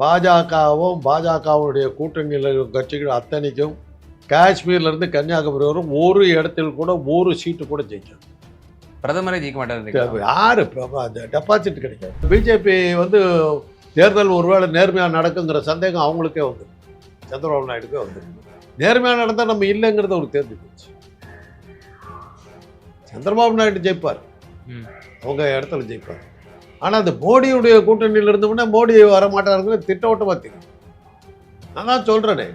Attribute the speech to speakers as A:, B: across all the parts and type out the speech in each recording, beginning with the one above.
A: பாஜகவும் பாஜகவுடைய கூட்டணியில் கட்சிகள் அத்தனைக்கும் காஷ்மீர்லேருந்து கன்னியாகுமரி வரும் ஒரு இடத்தில் கூட ஒரு சீட்டு கூட ஜெயிக்காது.
B: பிரதமரே ஜெயிக்க மாட்டாரு
A: யாரு? டெபாசிட் கிடைக்காது. பிஜேபி வந்து தேர்தல் ஒருவேளை நேர்மையாக நடக்குங்கிற சந்தேகம் அவங்களுக்கே வந்து சந்திரபாபு நாயுடுக்கே வந்து நேர்மையாக நடந்தால் நம்ம இல்லைங்கிறத ஒரு தெரிஞ்சு போச்சு. சந்திரபாபு நாயுடு ஜெயிப்பார். அவங்க இடத்துல ஜெயிப்பார். ஆனால் அந்த மோடியுடைய கூட்டணியில் இருந்தோம்னா மோடி வர மாட்டாருங்கிறது திட்டவட்டமாக தெரியும் நான் தான் சொல்கிறேனே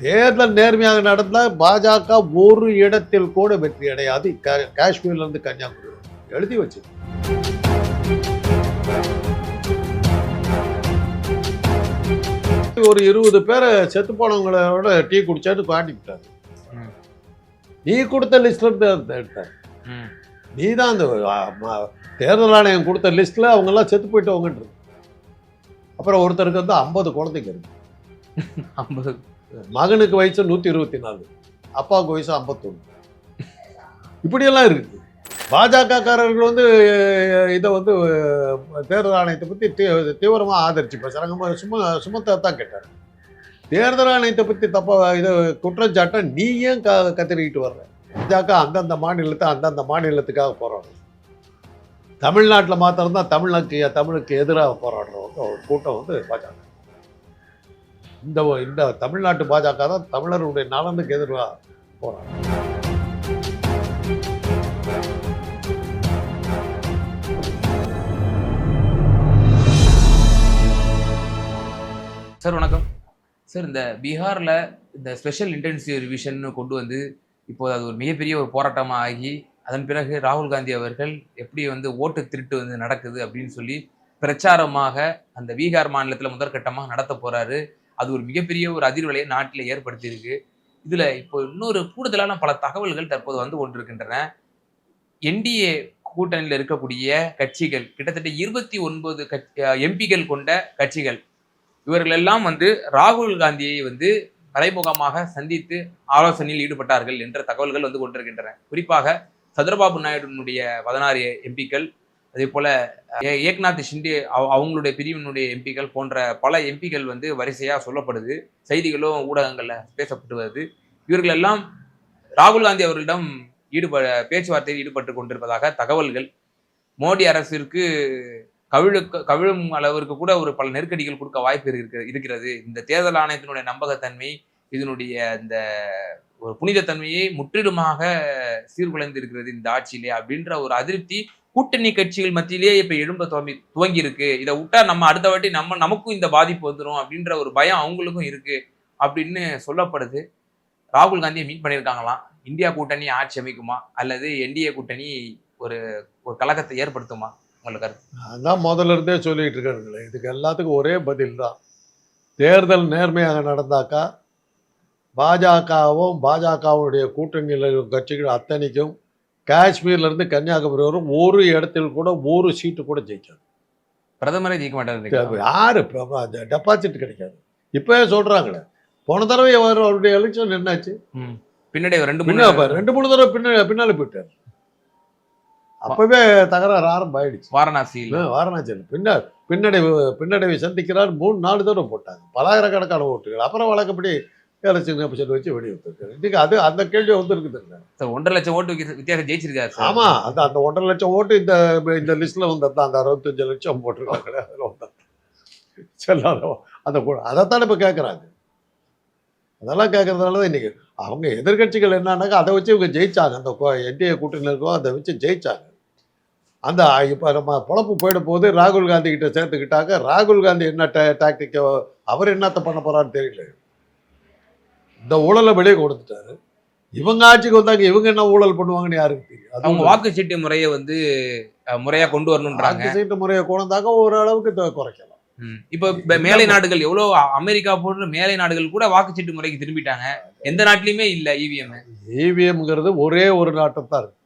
A: தேர்தல் நேர்மையாக நடந்தால் பாஜக ஒரு இடத்தில் கூட வெற்றி அடையாது கா- காஷ்மீர்ல இருந்து கன்னியாகுமரி. எழுதி வச்சு ஒரு இருபது பேரை செத்து போனவங்களோட டீ குடிச்சாட்டு காட்டிவிட்டாரு. நீ கொடுத்த லிஸ்ட்ல இருந்து எடுத்த- எடுத்தார்
B: ம்.
A: நீ தான் அந்த தேர்தல் ஆணையம் கொடுத்த லிஸ்ட்ல அவங்க எல்லாம் செத்து போயிட்டவங்கன்றது. அப்புறம் ஒருத்தருக்கு வந்து ஐம்பது குழந்தைங்க இருக்கு.
B: ஐம்பது.
A: மகனுக்கு வயசு நூற்றி இருபத்தி நாலு அப்பாவுக்கு வயசு ஐம்பத்தொன்று இப்படியெல்லாம் இருக்குது பாஜகக்காரர்கள் வந்து இதை வந்து தேர்தல் ஆணையத்தை பற்றி தீ தீவிரமாக ஆதரிச்சு பேசுகிறாங்க சும்மா சுமத்தா தான் கேட்டார். தேர்தல் ஆணையத்தை பற்றி தப்பா இதை குற்றச்சாட்டை நீ ஏன் க கத்திரிக்கிட்டு வர்ற? இதாக்கா அந்தந்த மாநிலத்தை அந்தந்த மாநிலத்துக்காக போராடும் தமிழ்நாட்டில் மாத்திரம்தான் தமிழுக்கு தமிழுக்கு எதிராக போராடுறவங்க ஒரு கூட்டம் வந்து பாஜக. இந்த இந்த தமிழ்நாட்டு பாஜக தான் தமிழருடைய நலனுக்கு எதிராக போறாங்க
B: சார் வணக்கம். சார் இந்த பீகாரில் இந்த ஸ்பெஷல் இன்டென்சிவ் ரிவிஷன் கொண்டு வந்து இப்போது அது ஒரு மிகப்பெரிய ஒரு போராட்டமாக ஆகி அதன் பிறகு ராகுல் காந்தி அவர்கள் எப்படி வந்து ஓட்டு திருட்டு வந்து நடக்குது அப்படின்னு சொல்லி பிரச்சாரமாக அந்த பீகார் மாநிலத்தில் முதற்கட்டமாக நடத்த போகிறாரு அது ஒரு மிகப்பெரிய ஒரு அதிர்வலையை நாட்டில் ஏற்படுத்தியிருக்கு. இதில் இப்போ இன்னொரு கூடுதலான பல தகவல்கள் தற்போது வந்து கொண்டிருக்கின்றன. என்டிஏ கூட்டணியில் இருக்கக்கூடிய கட்சிகள் கிட்டத்தட்ட இருபத்தி ஒன்பது கட்சி எம்பிகள் கொண்ட கட்சிகள் இவர்களெல்லாம் வந்து ராகுல் காந்தியை வந்து மறைமுகமாக சந்தித்து ஆலோசனையில் ஈடுபட்டார்கள் என்ற தகவல்கள் வந்து கொண்டிருக்கின்றன. குறிப்பாக சந்திரபாபு நாயுடுனுடைய பதினாறு எம்பிக்கள் அதே போல ஏ- ஏக்நாத் ஷிண்டே அவங்களுடைய பிரிவினுடைய எம்பிக்கள் போன்ற பல எம்பிக்கள் வந்து வரிசையாக சொல்லப்படுது. செய்திகளும் ஊடகங்களில் பேசப்பட்டு வருது இவர்களெல்லாம் ராகுல் காந்தி அவர்களிடம் ஈடுபட பேச்சுவார்த்தையில் ஈடுபட்டு கொண்டிருப்பதாக தகவல்கள். மோடி அரசிற்கு கவிழுக்கு கவிழும் அளவிற்கு கூட ஒரு பல நெருக்கடிகள் கொடுக்க வாய்ப்பு இருக்கிற இருக்கிறது. இந்த தேர்தல் ஆணையத்தினுடைய நம்பகத்தன்மை இதனுடைய இந்த ஒரு புனிதத்தன்மையை முற்றிலுமாக சீர்குலைந்து இருக்கிறது இந்த ஆட்சியிலே அப்படின்ற ஒரு அதிருப்தி கூட்டணி கட்சிகள் மத்தியிலேயே இப்போ எழும்ப துவங்கி துவங்கி இருக்கு இதை விட்டா நம்ம அடுத்த வாட்டி நம்ம நமக்கும் இந்த பாதிப்பு வந்துடும் அப்படின்ற ஒரு பயம் அவங்களுக்கும் இருக்கு அப்படின்னு சொல்லப்படுது. ராகுல் காந்தியை மீட் பண்ணியிருக்காங்களாம். இந்தியா கூட்டணி ஆட்சி அமைக்குமா? அல்லது என்டிஏ கூட்டணி ஒரு ஒரு கலக்கத்தை ஏற்படுத்துமா?
A: அதான் முதல்ல இருந்தே சொல்லிட்டு இருக்காருங்களே இதுக்கு எல்லாத்துக்கும் ஒரே பதில் தான். தேர்தல் நேர்மையாக நடந்தாக்கா பாஜகவும் பாஜகவுடைய கூட்டணியில் இருக்கும் கட்சிகள் அத்தனைக்கும் காஷ்மீர்ல இருந்து கன்னியாகுமரி வரும் ஒரு இடத்தில் கூட ஒரு சீட்டு கூட ஜெயிக்காது.
B: பிரதமரே ஜெயிக்க மாட்டாரு
A: யாரு? டெபாசிட் கிடைக்காது. இப்பவே சொல்றாங்களே போன தடவை அவர் அவருடைய எலெக்ஷன் என்னாச்சு
B: பின்னாடி ரெண்டு மூணு
A: ரெண்டு மூணு தடவை பின்ன பின்னால போயிட்டார். அப்பவே தகராறு ஆரம்பம் ஆயிடுச்சு
B: வாரணாசியில்
A: வாரணாசியில். பின்ன பின்னடைவு பின்னடைவை சந்திக்கிறார் மூணு நாலு தடவை போட்டாங்க. பலாயிரக்கணக்கான ஓட்டுகள். அப்புறம் வழக்கப்படி எலெக்ஷன் கமிஷன் வச்சு வெடி வைத்திருக்காரு இன்னைக்கு அது அந்த கேள்வி வந்து இருக்குது
B: சார் ஒன்றரை லட்சம் ஓட்டு வித்தியாசம் ஜெயிச்சிருக்காரு சார்.
A: ஆமா அந்த அந்த ஒன்றரை லட்சம் ஓட்டு இந்த இந்த லிஸ்ட்ல வந்தது அந்த அறுபத்தஞ்சு லட்சம் போட்டிருக்காங்களே அதில் வந்தது செல்லாத அந்த அதைத்தான் இப்போ கேட்குறாங்க அதெல்லாம் கேட்கறதுனால தான் இன்னைக்கு அவங்க எதிர்க்கட்சிகள் என்னன்னாக்கா அதை வச்சு இவங்க ஜெயிச்சாங்க. அந்த என்டிஏ கூட்டணியில் இருக்கோ அதை வச்சு ஜெயிச்சாங்க. அந்த இப்போ நம்ம பொழப்பு போயிட போது ராகுல் காந்தி கிட்ட சேர்த்துக்கிட்டாங்க. ராகுல் காந்தி என்ன டாக்டிக் அவர் என்னத்த பண்ண போறான்னு தெரியல. இந்த ஊழலை வெளியே கொடுத்துட்டாரு. இவங்க ஆட்சிக்கு வந்தாங்க இவங்க என்ன ஊழல் பண்ணுவாங்கன்னு யாருக்கு தெரியும்? அது
B: அவங்க வாக்குச்சீட்டு முறையை வந்து அஹ், முறையா கொண்டு வரணுன்றாங்க.
A: வாக்கு சீட்டு முறையை கொண்டாங்க ஓரளவுக்கு குறைக்கலாம்.
B: இப்ப மேலை நாடுகள் எவ்வளவு அ- அமெரிக்கா போன்ற மேலை நாடுகள் கூட வாக்குச்சீட்டு முறைக்கு திரும்பிட்டாங்க. எந்த நாட்டிலயுமே இல்ல E இவிஎம்
A: இவிஎம்ங்கிறது ஒரே ஒரு நாட்டை தான் இருக்கு.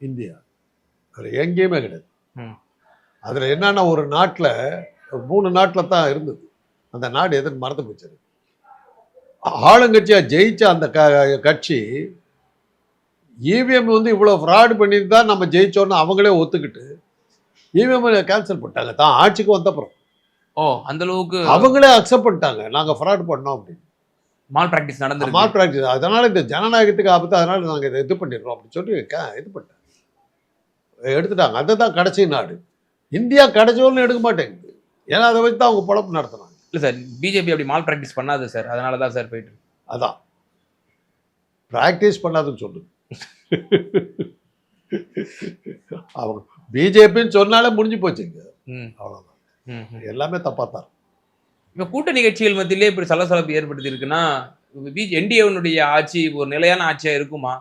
A: இந்தியா. வேற எங்கேயுமே கிடையாது. அதுல என்னன்னா ஒரு நாட்டுல மூணு நாட்டுல தான் இருந்தது. அந்த நாடு எதுன்னு மறந்து போச்சு? ஆளுங்கட்சியா ஜெயிச்ச அந்த க கட்சி இவிஎம் வந்து இவ்வளவு ஃப்ராட் பண்ணியிருந்தா நம்ம ஜெயிச்சோன்னு அவங்களே ஒத்துக்கிட்டு இவிஎம் கேன்சல் பண்ணிட்டாங்க. தான் ஆட்சிக்கு வந்தப்புறம்.
B: ஓ அந்த அளவுக்கு
A: அவங்களே அக்செப்ட் பண்ணிட்டாங்க. நாங்க ஃப்ராட் பண்ணோம் அப்படின்னு.
B: மால் பிராக்டிஸ் நடந்திருக்கு.
A: மால் பிராக்டிஸ் அதனால இந்த ஜனநாயகத்துக்கு ஆபத்து அதனால நாங்க இதை இது பண்ணிடுறோம் அப்படின்னு சொல்லி இது பண்ணிட்டாங்க. எடுத்துட்டாங்க. அதுதான் கடைசி நாடு. இந்தியா கடைசிவரையும் எடுக்க மாட்டேங்குது. ஏன்னா அதை வச்சு தான் அவங்க பொழப்பு நடத்துனாங்க.
B: இல்ல சார் பிஜேபி அப்படி மால் பிராக்டிஸ் பண்ணாது சார். அதனால தான் சார் போயிட்டு.
A: அதான். ப்ராக்டிஸ் பண்ணாதுன்னு சொல்லு அவங்க பிஜேபின்னு சொன்னாலே முடிஞ்சு போச்சுங்க
B: ம்,
A: அவ்வளோதான். எல்லாமே தப்பா தான்
B: இப்ப கூட்டணி கட்சிகள் மத்தியிலே இப்படி சலசலப்பு ஏற்படுத்தி இருக்குன்னா பிஜே என்டிஏனுடைய ஆட்சி ஒரு நிலையான ஆட்சியா இருக்குமா?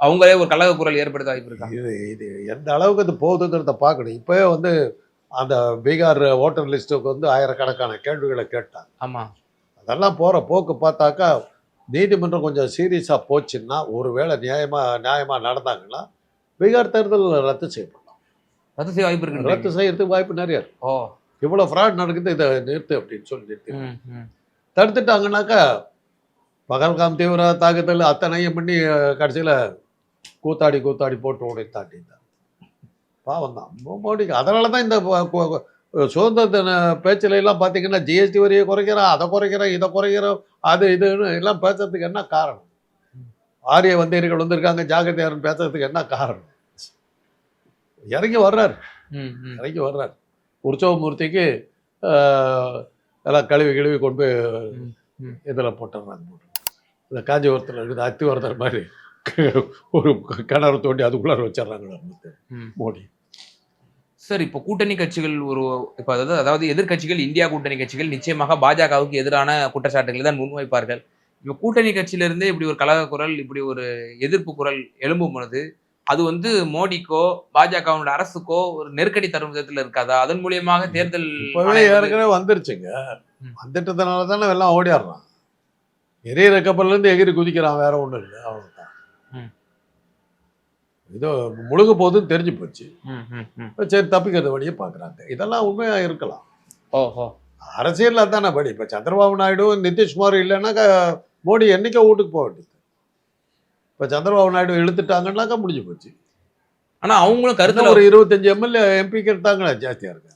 B: அவங்களே ஒரு கழக குரல் ஏற்படுத்த வாய்ப்பு இருக்கா?
A: இது இது எந்த அளவுக்கு அது போகுதுங்கிறத பார்க்கணும். இப்போவே வந்து அந்த பீகார் ஓட்டர் லிஸ்ட்டுக்கு வந்து ஆயிரக்கணக்கான கேள்விகளை கேட்டாங்க.
B: ஆமா.
A: அதெல்லாம் போகிற போக்கு பார்த்தாக்கா நீதிமன்றம் கொஞ்சம் சீரியஸாக போச்சுன்னா ஒருவேளை நியாயமாக நியாயமாக நடந்தாங்கன்னா பீகார் தேர்தல் ரத்து செய்யப்படலாம்.
B: ரத்து செய்ய வாய்ப்பு இருக்கு
A: ரத்து செய்யறதுக்கு வாய்ப்பு நிறைய இருக்கு.
B: ஓ.
A: இவ்வளோ ஃப்ராட் நடக்குது இதை நிறுத்து அப்படின்னு சொல்லி நிறுத்தி. தடுத்துட்டாங்கன்னாக்கா பகல்காம் தீவிர தாக்குதல் அத்தனையும் பண்ணி கடைசியில் கூத்தாடி கூத்தாடி போட்டு உடைத்தாண்டி பாவம் தான். மோடிக்கு அதனால தான் இந்த சுதந்திர தின பேச்சுல எல்லாம் பார்த்தீங்கன்னா ஜிஎஸ்டி வரியை குறைக்கிறோம் அதை குறைக்கிறோம் இதை குறைக்கிறோம் அது இதுன்னு எல்லாம் பேசுறதுக்கு என்ன காரணம்? ஆரிய வந்தேரிகள் வந்திருக்காங்க ஜாகிரதையாரன் பேசுறதுக்கு என்ன காரணம்? இறங்கி வர்றாரு. இறங்கி வர்றாரு. உற்சவமூர்த்திக்கு எல்லாம் கழுவி கழுவி கொண்டு போய். இதில் போட்டுறாங்க போட்டு இந்த காஞ்சிபுரத்தில் இருக்குது அத்திவரதர் மாதிரி. ஒரு கிணறு தோண்டி அதுக்குள்ளார வச்சிடுறாங்க. மோடி.
B: சார் இப்போ கூட்டணி கட்சிகள் ஒரு இப்போ அதாவது அதாவது எதிர்க்கட்சிகள் இந்தியா கூட்டணி கட்சிகள் நிச்சயமாக பாஜகவுக்கு எதிரான குற்றச்சாட்டுகளை தான் முன்வைப்பார்கள். இப்போ கூட்டணி கட்சியிலிருந்தே இப்படி ஒரு கலக குரல் இப்படி ஒரு எதிர்ப்பு குரல் எழும்பும் பொழுது அது வந்து மோடிக்கோ பாஜகவோட அரசுக்கோ ஒரு நெருக்கடி தரும் விதத்தில் இருக்காதா? அதன் மூலியமாக தேர்தல்
A: ஏற்கனவே வந்துருச்சுங்க. வந்துட்டதுனால தானே எல்லாம் ஓடிடுறான் எரியிற கப்பல்லேருந்து எகிரி குதிக்கிறான் வேற ஒன்றும் இல்லை. அவ்வளோதான் இதோ முழுக போகுதுன்னு தெரிஞ்சு போச்சு. சரி தப்பிக்கிறது வழியே பார்க்குறாங்க. இதெல்லாம் உண்மையாக இருக்கலாம்.
B: ஓஹோ.
A: அரசியல் அதானே படி இப்போ சந்திரபாபு நாயுடு நிதிஷ்குமார் இல்லைன்னாக்கா மோடி என்னைக்கோ வீட்டுக்கு போக வேண்டியது. இப்போ சந்திரபாபு நாயுடு இழுத்துட்டாங்கன்னாக்கா முடிஞ்சு போச்சு.
B: ஆனா அவங்களும்
A: கருத்துல ஒரு இருபத்தஞ்சு எம்எல்ஏ எம்பிக்கு எடுத்தாங்களே? ஜாஸ்தியா இருக்கு.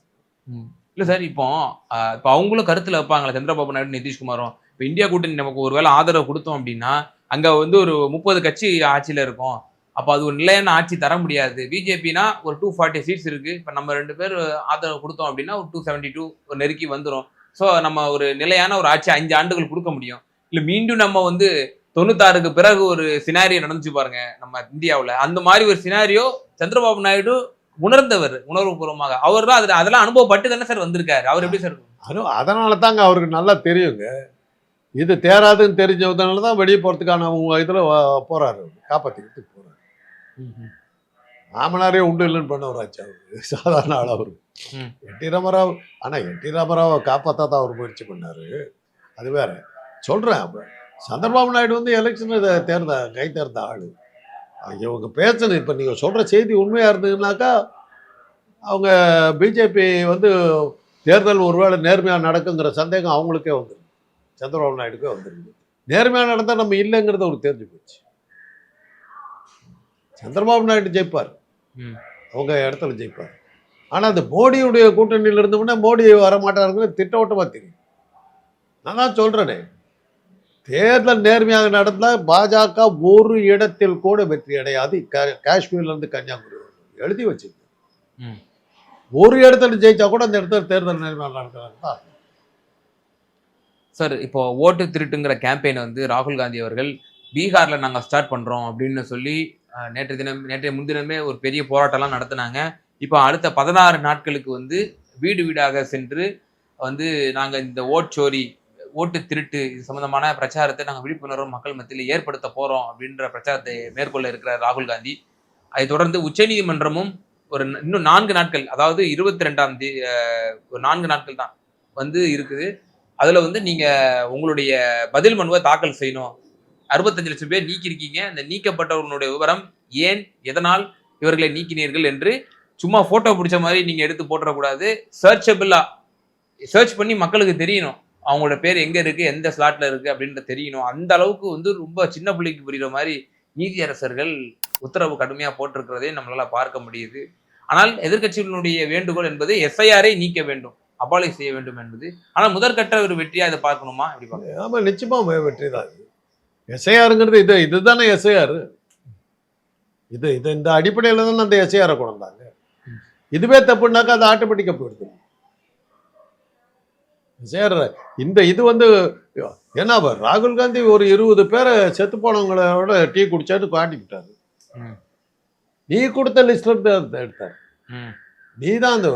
B: ம். இல்ல சார் இப்போ இப்போ அவங்களும் கருத்துல வைப்பாங்களே சந்திரபாபு நாயுடு நிதிஷ்குமாரும் இப்போ இந்தியா கூட்டணி நமக்கு ஒருவேளை ஆதரவு கொடுத்தோம் அப்படின்னா அங்க வந்து ஒரு முப்பது கட்சி ஆட்சியில இருக்கும். அப்போ அது ஒரு நிலையான ஆட்சி தர முடியாது. பிஜேபினா ஒரு டூ ஃபார்ட்டி சீட்ஸ் இருக்கு. இப்போ நம்ம ரெண்டு பேர் ஆதரவு கொடுத்தோம் அப்படின்னா ஒரு டூ செவன்ட்டி டூ நெருக்கி வந்துரும். ஸோ நம்ம ஒரு நிலையான ஒரு ஆட்சி அஞ்சு ஆண்டுகள் கொடுக்க முடியும். இல்லை மீண்டும் நம்ம வந்து தொண்ணூத்தாறுக்கு பிறகு ஒரு சினாரியோ நடந்துச்சு பாருங்க நம்ம இந்தியாவுல. அந்த மாதிரி ஒரு சினாரியோ சந்திரபாபு நாயுடு உணர்ந்தவர் உணர்வுபூர்வமாக. அவர் தான் அதுல அதெல்லாம் அனுபவப்பட்டு தானே சார் வந்திருக்காரு. அவர் எப்படி சார்?
A: அது அதனால தாங்க அவருக்கு நல்லா தெரியுங்க. இது தேராதுன்னு தெரிஞ்சதுனால தான் வெளியே போகிறதுக்கான அவங்க இதில் போறாரு. காப்பாற்றிக்கிட்டு போறாரு. மாமனாரே உண்டு இல்லைன்னு பண்ணவராச்சு அவரு. சாதாரண ஆள் அவரு. என் டி ராமராவ் ஆனால் என் டி ராமராவை காப்பாற்ற தான் அவர் முயற்சி பண்ணாரு. அது வேற. சொல்கிறேன் சந்திரபாபு நாயுடு வந்து எலெக்ஷன் தேர்ந்த கை தேர்ந்த ஆள். இவங்க பேசணும் இப்போ நீங்கள் சொல்கிற செய்தி உண்மையாக இருந்ததுனாக்கா அவங்க பிஜேபி வந்து தேர்தல் ஒருவேளை நேர்மையாக நடக்குங்கிற சந்தேகம் அவங்களுக்கே வந்துருக்கு சந்திரபாபு நாயுடுக்கே வந்துருக்கு. நேர்மையாக நடந்தால் நம்ம இல்லைங்கிறது அவருக்கு தெரிஞ்சு போச்சு. சந்திரபாபு நாயுடு ஜெயிப்பார். அவங்க இடத்துல ஜெயிப்பார். ஆனால் அந்த மோடியுடைய கூட்டணியில் இருந்தோம்னா மோடி வர மாட்டாருங்கிறது திட்டவட்டமாக தெரியும். நான் தான் சொல்கிறேனே தேர்தல் நேர்மையாக நடந்தால் பாஜக ஒரு இடத்தில் கூட வெற்றி அடையாது. கா- காஷ்மீர்ல இருந்து கன்னியாகுமரி. எழுதி வச்சுங்க
B: ம்.
A: ஒரு இடத்துல ஜெயிச்சா கூட அந்த இடத்துல தேர்தல் நேர்மையாக நடக்கிறாங்க தான்
B: சார் இப்போ ஓட்டு திருட்டுங்கிற கேம்பெயின் வந்து ராகுல் காந்தி அவர்கள் பீகாரில் நாங்கள் ஸ்டார்ட் பண்ணுறோம் அப்படின்னு சொல்லி நேற்று தினம் நேற்றைய முன்தினமே ஒரு பெரிய போராட்டம்லாம் நடத்தினாங்க. இப்போ அடுத்த பதினாறு நாட்களுக்கு வந்து வீடு வீடாக சென்று வந்து நாங்கள் இந்த ஓட்சோரி ஓட்டு திருட்டு இது சம்மந்தமான பிரச்சாரத்தை நாங்கள் விழிப்புணர்வு மக்கள் மத்தியில் ஏற்படுத்த போகிறோம் அப்படின்ற பிரச்சாரத்தை மேற்கொள்ள இருக்கிறார் ராகுல் காந்தி. அதை தொடர்ந்து உச்சநீதிமன்றமும் ஒரு இன்னும் நான்கு நாட்கள் அதாவது இருபத்தி ரெண்டாம் தேதி ஒரு நான்கு நாட்கள் தான் வந்து இருக்குது. அதில் வந்து நீங்கள் உங்களுடைய பதில் மனுவை தாக்கல் செய்யணும். அறுபத்தஞ்சு லட்சம் பேர் நீக்கியிருக்கீங்க. அந்த நீக்கப்பட்டவர்களுடைய விவரம் ஏன் எதனால் இவர்களை நீக்கினீர்கள் என்று சும்மா ஃபோட்டோ பிடிச்ச மாதிரி நீங்கள் எடுத்து போட்டுறக்கூடாது. சர்ச்சபிளாக சர்ச் பண்ணி மக்களுக்கு தெரியணும். அவங்களோட பேர் எங்கே இருக்குது எந்த ஸ்லாட்டில் இருக்குது அப்படின்ற தெரியணும். அந்த அளவுக்கு வந்து ரொம்ப சின்ன பிள்ளைக்கு புரிகிற மாதிரி நீதியரசர்கள் உத்தரவு கடுமையாக போட்டிருக்கிறதையும் நம்மளால் பார்க்க முடியுது. ஆனால் எதிர்க்கட்சிகளுடைய வேண்டுகோள் என்பது எஸ்ஐஆரை நீக்க வேண்டும். அபாலிஷ் செய்ய வேண்டும் என்பது. ஆனால் முதற்கட்ட ஒரு வெற்றியா இதை பார்க்கணுமா? எப்படி பார்க்கணும்?
A: ஆமா நிச்சயமா வெ- வெற்றி தான். எஸ்ஐஆருங்கிறது இது இதுதானே எஸ்ஐஆர். இது இது இந்த அடிப்படையில் தானே அந்த எஸ்ஐஆரை கொண்டாங்க இதுவே தப்புனாக்கா அது ஆட்டோமேட்டிக்காக போயிடுது. எஸ்ஐஆர் இந்த இது வந்து ஏன்னா ராகுல் காந்தி ஒரு இருபது பேரை செத்து போனவங்களோட டீ குடிச்சாட்டு காட்டிக்கிட்டாரு. நீ கொடுத்த லிஸ்ட்ல இருந்து எடுத்தார். நீ தான் அந்த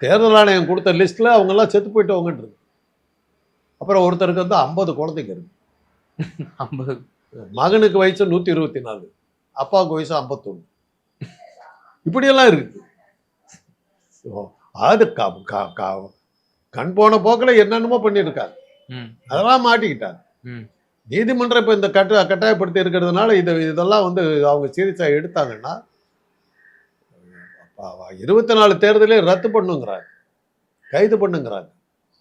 A: தேர்தல் ஆணையம் கொடுத்த லிஸ்ட்ல அவங்க எல்லாம் செத்து போயிட்டவங்கன்றது அப்புறம் ஒருத்தருக்கு வந்து ஐம்பது குழந்தைங்க இருக்கு.
B: ஐம்பது.
A: மகனுக்கு வயசு நூத்தி இருபத்தி நாலு அப்பாவுக்கு வயசு ஐம்பத்தொன்று இப்படியெல்லாம் இருக்கு. அது க- க- க- கண் போன போக்கில் என்னென்னமோ பண்ணியிருக்காங்க. அதெல்லாம் மாட்டிக்கிட்டாங்க. நீதிமன்றம் இப்போ இந்த கட்ட கட்டாயப்படுத்தி இருக்கிறதுனால இது இதெல்லாம் வந்து அவங்க சீரியஸாக எடுத்தாங்கன்னா இருபத்தி நாலு தேர்தலே ரத்து பண்ணுங்கிறாங்க. கைது பண்ணுங்கிறாங்க.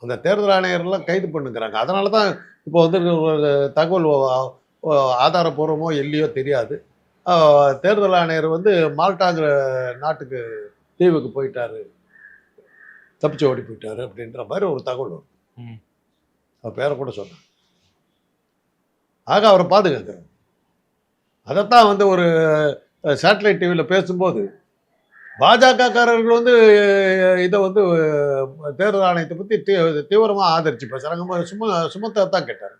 A: அந்த தேர்தல் ஆணையர்லாம் கைது பண்ணுங்கிறாங்க. அதனால தான் இப்போ வந்து ஒரு தகவல் ஆதாரப்பூர்வமோ இல்லையோ தெரியாது. தேர்தல் ஆணையர் வந்து மால்டாங்கிற நாட்டுக்கு தீவுக்கு போயிட்டாரு. தப்பிச்சு ஓடி போயிட்டாரு அப்படின்ற மாதிரி ஒரு தகவல் வரும். அவர் பேரை கூட சொன்னார். ஆக அவரை பாதுகாக்கிறார் அதைத்தான் வந்து ஒரு சேட்டலைட் டிவியில் பேசும்போது பாஜகக்காரர்கள் வந்து இதை வந்து தேர்தல் ஆணையத்தை பற்றி தீ தீவிரமாக ஆதரிச்சு பேசுகிறாங்க சும்மா சுமத்தை தான் கேட்டார்.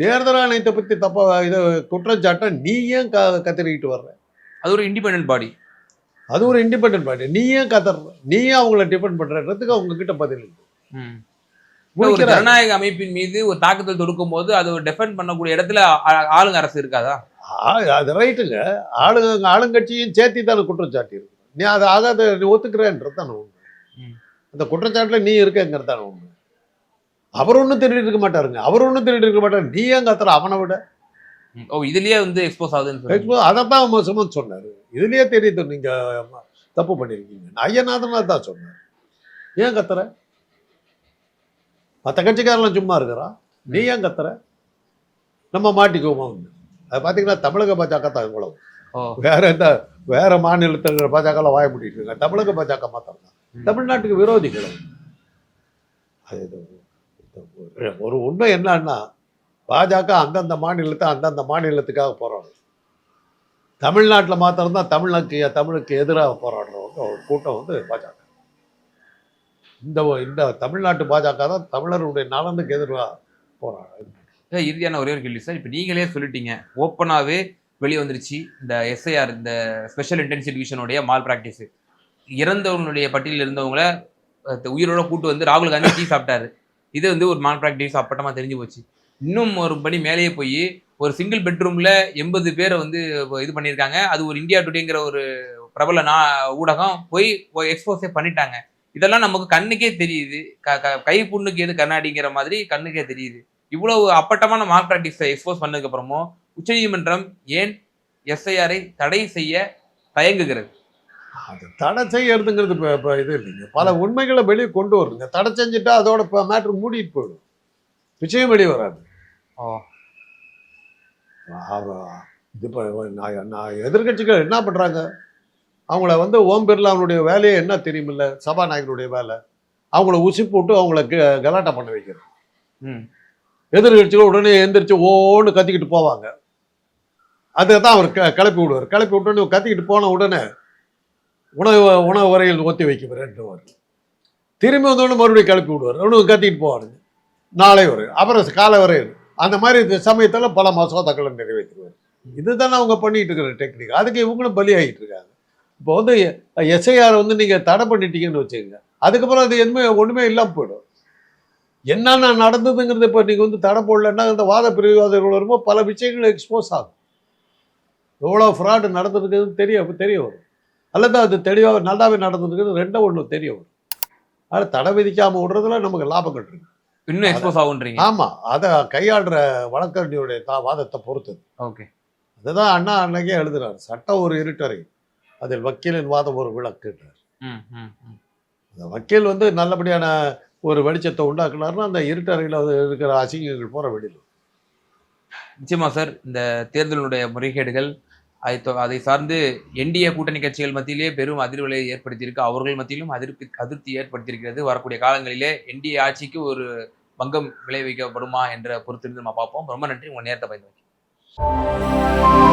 A: தேர்தல் ஆணையத்தை பற்றி தப்பா இதை குற்றச்சாட்டை நீ ஏன் க கத்திரிக்கிட்டு வர்ற?
B: அது ஒரு இண்டிபெண்டன்ட் பாடி
A: அது ஒரு இண்டிபெண்டன்ட் பார்ட்டி நீ ஏன் கத்துற நீ ஏன் அவங்கள டிபெண்ட் பண்றதுக்கு அவங்க கிட்ட பதில் இல்லை.
B: ஒரு. ஜனநாயக அமைப்பின் மீது ஒரு தாக்குதல் தொடுக்கும் போது அது டெஃபெண்ட் பண்ணக்கூடிய இடத்துல ஆளுங்க அரசு இருக்காதா?
A: அது ரைட்டுங்க ஆளுங்க ஆளுங்கட்சியும் சேர்த்தி தான் குற்றச்சாட்டு இருக்கு. நீ அதை ஆகாத நீ ஒத்துக்கிறேன்றது தானே உண்மை. அந்த குற்றச்சாட்டுல நீ இருக்கங்கிறது தானே உண்மை. அவர் ஒன்றும் திருடி இருக்க மாட்டாருங்க. அவர் ஒன்றும் திருடி இருக்க மாட்டாரு. நீ ஏன் கத்துற? அவனை விட.
B: ஓ இதுலயே வந்து எக்ஸ்போஸ் ஆகுதுன்னு சொல்றீங்க.
A: அதைத்தான் சுமன் சொன்னாரு. இதுலயே தெரியுது நீங்க தப்பு பண்ணிருக்கீங்க ஐயநாதனா தான் சொன்னார். ஏன் கத்துற? மற்ற கட்சிக்காரெல்லாம் சும்மா இருக்கிறான் நீ ஏன் கத்துற? நம்ம மாட்டிக்குவோமா? அது பார்த்தீங்கன்னா தமிழக பாஜக தான் இவ்வளவு வேற எந்த வேற மாநிலத்தில் பாஜகலாம் வாய முடிட்டு இருக்காங்க. தமிழக பாஜக மாத்திரம் தான். தமிழ்நாட்டுக்கு விரோதிகள். அது ஒரு உண்மை என்னன்னா பாஜக அந்தந்த மாநிலத்தை அந்தந்த மாநிலத்துக்காக போராடும் தமிழ்நாட்டில் மாத்திரம்தான் தமிழுக்கு தமிழுக்கு எதிராக போராடுறவங்க ஒரு கூட்டம் வந்து பாஜக. இந்த இந்த தமிழ்நாட்டு பாஜக தான் தமிழருடைய நலனுக்கு எதிராக போராடும்
B: சார், இறுதியான ஒரே ஒரு கேள்வி சார். இப்போ நீங்களே சொல்லிட்டீங்க. ஓப்பனாகவே வெளியே வந்துருச்சு இந்த எஸ்ஐஆர் இந்த ஸ்பெஷல் இன்டென்சிவ் டிவிஷனுடைய மால் ப்ராக்டிஸ் இறந்தவங்களுடைய பட்டியலில் இருந்தவங்களை உயிரோட கூட்டு வந்து ராகுல் காந்தி டீ சாப்பிட்டாரு. இது வந்து ஒரு மால் ப்ராக்டிஸ் அப்பட்டமா தெரிஞ்சு போச்சு. இன்னும் ஒரு படி மேலேயே போய் ஒரு சிங்கிள் பெட்ரூம்ல எண்பது பேரை வந்து இது பண்ணியிருக்காங்க. அது ஒரு இந்தியா டுடேங்கிற ஒரு பிரபல நா ஊடகம் போய் எக்ஸ்போஸே பண்ணிட்டாங்க. இதெல்லாம் நமக்கு கண்ணுக்கே தெரியுது. க க- கை புண்ணுக்கு எது கண்ணாடிங்கிற மாதிரி கண்ணுக்கே தெரியுது. இவ்வளவு அப்பட்டமான மார்க் ப்ராக்டிஸை எக்ஸ்போஸ் பண்ணதுக்கு அப்புறமும் உச்சநீதிமன்றம் ஏன் எஸ்ஐஆரை தடை செய்ய தயங்குகிறது?
A: அது தடை செய்யறதுங்கிறது இப்போ இப்போ இது இல்லைங்க. பல உண்மைகளை வெளியே கொண்டு வருங்க. தடை செஞ்சுட்டா அதோட இப்போ மேட்ரு மூடிட்டு போயிடும். விஷயம் வெளியே வராது. இது இப்போ நான் நான் எதிர்கட்சிகள் என்ன பண்ணுறாங்க அவங்கள வந்து ஓம் பிர்லா அவனுடைய வேலையே என்ன தெரியுமில்ல? சபாநாயகருடைய வேலை. அவங்கள உசி போட்டு அவங்கள க- கலாட்டா பண்ண வைக்கிறது.
B: ம்.
A: எதிர்கட்சிகள் உடனே எந்திரிச்சு ஓன்னு கத்திக்கிட்டு போவாங்க. அதை தான் அவர் க- கிளப்பி விடுவார். கிளப்பி விட்டோன்னு கத்திக்கிட்டு போன உடனே உணவு உணவு வரையில் ஒத்தி வைக்கிறேன்ட்டுவார் திரும்பி வந்தோடனே மறுபடியும் கிளப்பி விடுவார். இன்னும் கத்திக்கிட்டு போவாருங்க நாளை வரை அப்புறம் காலை வரையில். அந்த மாதிரி சமயத்தில் பல மசோதாக்களை நிறைவேற்றுவார். இதுதானே அவங்க பண்ணிட்டு இருக்கிற டெக்னிக் அதுக்கு இவங்களும் பலியாகிட்டு இருக்காங்க. இப்போ வந்து எஸ்ஐஆர் வந்து நீங்கள் தடை பண்ணிட்டீங்கன்னு வச்சுக்கோங்க. அதுக்கப்புறம் அது எதுவுமே ஒன்றுமே இல்லாமல் போயிடும். என்னென்ன நடந்ததுங்கிறது இப்போ நீங்கள் வந்து தடை போடலன்னா இந்த வாத பிரிவாதங்கள் வரும்போது பல விஷயங்கள் எக்ஸ்போஸ் ஆகும். எவ்வளோ ஃப்ராடு நடந்திருக்குதுன்னு தெரிய தெரிய வரும். அல்லது அது தெளிவாக நல்லாவே நடந்திருக்குது ரெண்டும் ஒன்று தெரிய வரும். அதில் தடை விதிக்காமல் விடுறதுல நமக்கு லாபம் இருக்கு
B: இன்னும் எக்ஸ்போஸ் ஆகுன்றீங்க.
A: ஆமாம் அதை கையாளுற வழக்கறிஞருடைய தா வாதத்தை பொறுத்தது
B: ஓகே.
A: அதுதான் அண்ணா அன்னைக்கே எழுதுறாரு. சட்டம் ஒரு இருட்டறை. அதில் வக்கீலின் வாதம் ஒரு விளக்குன்றார். அந்த வக்கீல் வந்து நல்லபடியான ஒரு வெளிச்சத்தை உண்டாக்குனாருன்னா அந்த இருட்டறையில் இருக்கிற அசிங்கங்கள் போகிற வெளியில்
B: நிச்சயமா சார் இந்த தேர்தலுடைய முறைகேடுகள் அதை அதை சார்ந்து என்டிஏ கூட்டணி கட்சிகள் மத்தியிலே பெரும் அதிர்வலை ஏற்படுத்தியிருக்கு. அவர்கள் மத்தியிலும் அதிருப்தி அதிருப்தி ஏற்படுத்தியிருக்கிறது. வரக்கூடிய காலங்களிலே என்டிஏ ஆட்சிக்கு ஒரு பங்கம் விளைவிக்கப்படுமா என்ற பொறுத்திருந்து நம்ம பார்ப்போம். ரொம்ப நன்றி. உங்கள் நேரத்தை பயந்து